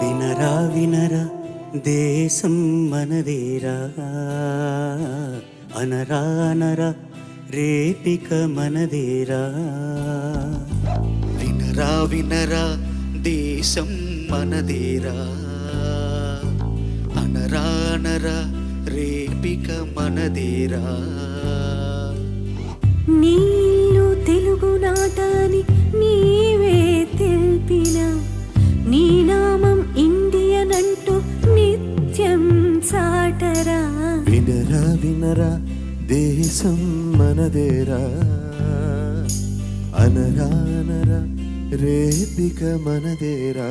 వినరా వినరా దేశం మనదేరా. అనరా అనరా రేపిక మనదేరా. వినరా వినరా దేశం మనదేరా. అనరా అనరా రేపిక మనదేరా. చాటరా. వినరా వినరా దేశం మనదేరా. అనరా అనరా రేపిక మనదేరా.